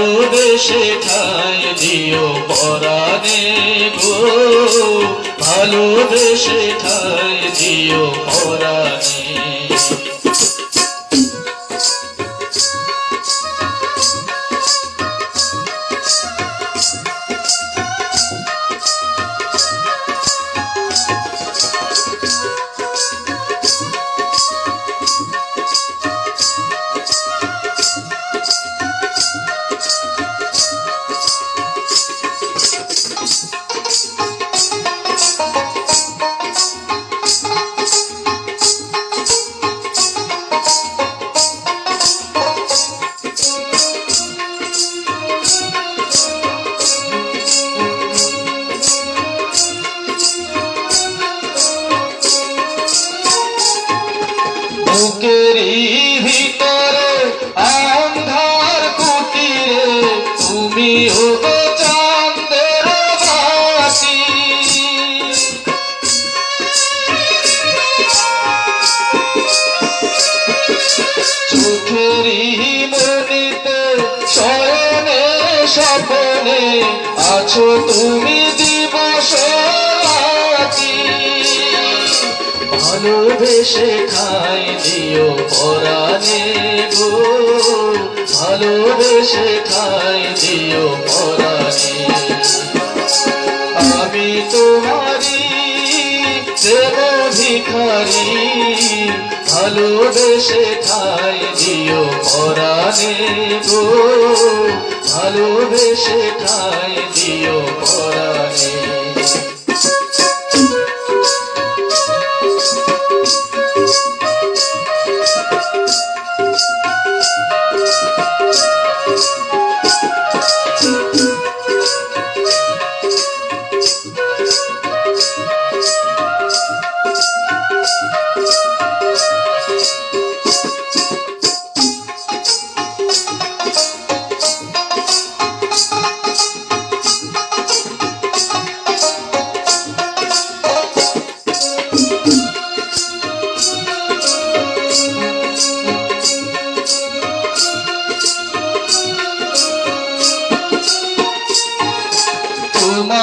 ভালোবেসে ঠাই দিও পরাণে গো। ভালোবেসে ঠাই দিও পরাণে হব চাঁদের বাতি চোখেরই মনিতে শয়নে স্বপনে আছো তুমি দিবস ভালোবেসে খাই দিও পরাণে গো ভালোবেসে খাই দিও পরাণী। আমি তোমারি দেব ভিখারি ভালোবেসে খাই দিও পরাণী গো ভালোবেসে খাই দিও পরাণে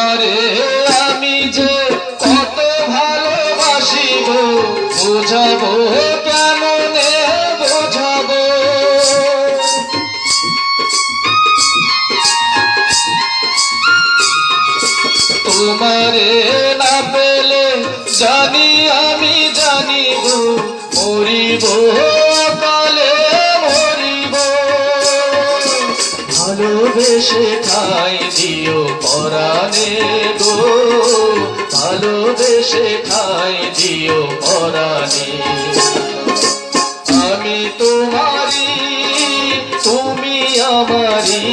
তোমারে আমি যে কত ভালোবাসি গো, বোঝাবো কেমনে, বোঝাবো? তোমারে না পেলে জানি আমি জানি গো, মরিব কালে মরিব। ভালোবেসে খাই দিও পরাণে গো ভালোবেসে খাই দিও পরাণে। আমি তোমারি তুমি আমারি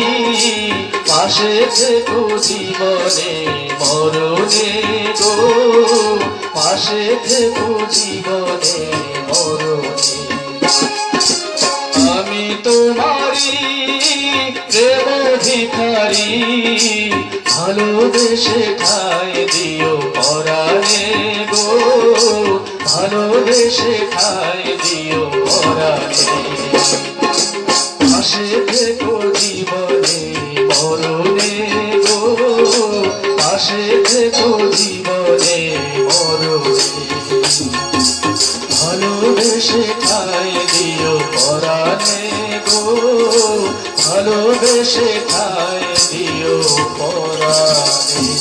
পাশে থেকো জীবনে মরণে গো, পাশে থেকো জীবনে মরণে। আমি তোমারি প্রেম ভিখারি ভালোবেসে খাই দিও পরাণে গো। ভালোবেসে খাই দিও পরাণে। পাশে থেকো জীবনে, মরণে গো। পাশে থেকো জীবনে, মরণে। ভালোবেসে খাই ভালোবেসে খায় দিও পরাণে।